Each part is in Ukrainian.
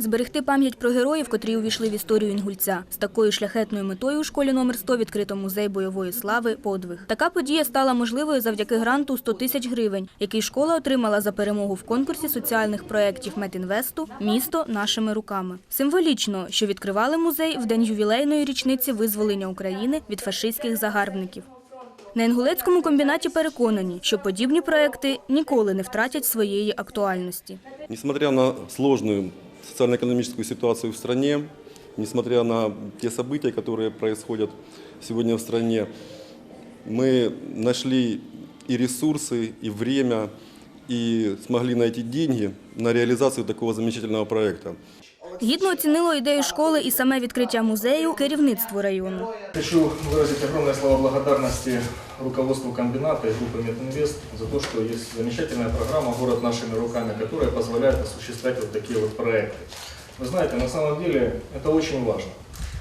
Зберегти пам'ять про героїв, котрі увійшли в історію Інгульця. З такою шляхетною метою у школі номер 100 відкрито музей бойової слави «Подвиг». Така подія стала можливою завдяки гранту у 100 тисяч гривень, який школа отримала за перемогу в конкурсі соціальних проєктів Метінвесту «Місто нашими руками». Символічно, що відкривали музей в день ювілейної річниці визволення України від фашистських загарбників. На Інгулецькому комбінаті переконані, що подібні проекти ніколи не втратять своєї актуальності. Несмотря на сложную социально-экономическую ситуацию в стране, несмотря на те события, которые происходят сегодня в стране, мы нашли и ресурсы, и время, и смогли найти деньги на реализацию такого замечательного проекта. Гідно оцінило ідею школи і саме відкриття музею керівництво району. Хочу выразить огромное слово благодарности руководству комбината и группы Мединвест за то, что есть замечательная программа «Город нашими руками», которая позволяет осуществлять вот такие вот проекты. Вы знаете, на самом деле это очень важно,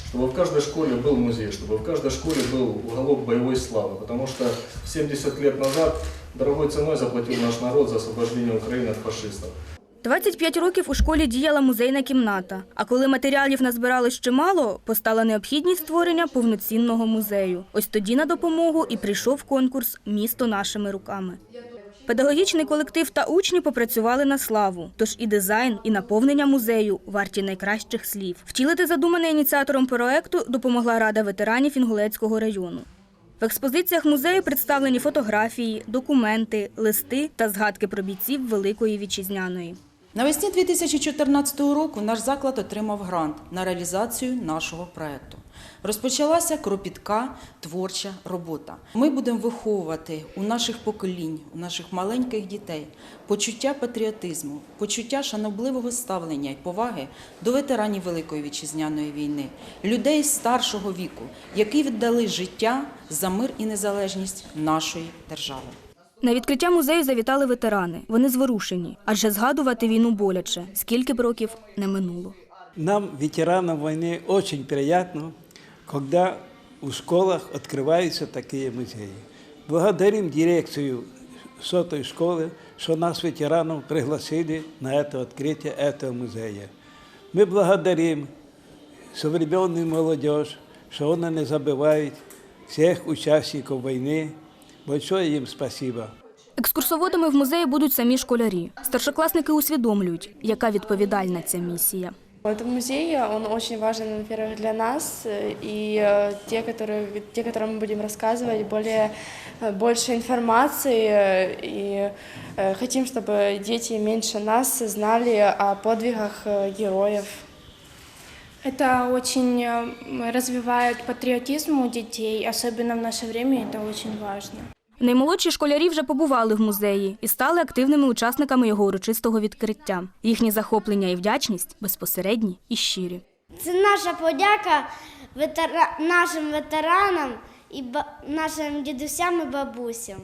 чтобы в каждой школе был музей, чтобы в каждой школе был уголок боевой славы, потому что 70 лет назад дорогой ценой заплатил наш народ за освобождение Украины от фашистов. 25 років у школі діяла музейна кімната. А коли матеріалів назбиралось чимало, постала необхідність створення повноцінного музею. Ось тоді на допомогу і прийшов конкурс Місто нашими руками. Педагогічний колектив та учні попрацювали на славу. Тож і дизайн, і наповнення музею варті найкращих слів. Втілити задумане ініціатором проекту допомогла Рада ветеранів Інгулецького району. В експозиціях музею представлені фотографії, документи, листи та згадки про бійців Великої Вітчизняної. Навесні 2014 року наш заклад отримав грант на реалізацію нашого проекту. Розпочалася кропітка творча робота. Ми будемо виховувати у наших поколінь, у наших маленьких дітей почуття патріотизму, почуття шанобливого ставлення і поваги до ветеранів Великої вітчизняної війни, людей старшого віку, які віддали життя за мир і незалежність нашої держави. На відкриття музею завітали ветерани. Вони зворушені, адже згадувати війну боляче, скільки б років не минуло. Нам, ветеранам войны, очень приятно, когда у школах открываются такие музеи. Благодарим дирекцию сотой школы, что нас, ветеранов, пригласили на это открытие этого музея. Мы благодарим современную молодежь, что она не забывает всех участников войны. Большое им спасибо. Екскурсоводами в музеї будуть самі школярі. Старшокласники усвідомлюють, яка відповідальна ця місія. Этот музей, он очень важен, во-первых, для нас, э, и э, те, которые, те, которым мы будем рассказывать, более, э, больше информации, э, и э, хотим, чтобы дети меньше нас знали о подвигах э, героев. Это очень э, развивает патриотизм у детей, особенно в наше время это очень важно. Наймолодші школярі вже побували в музеї і стали активними учасниками його урочистого відкриття. Їхні захоплення і вдячність безпосередні і щирі. Це наша подяка нашим ветеранам і нашим дідусям і бабусям.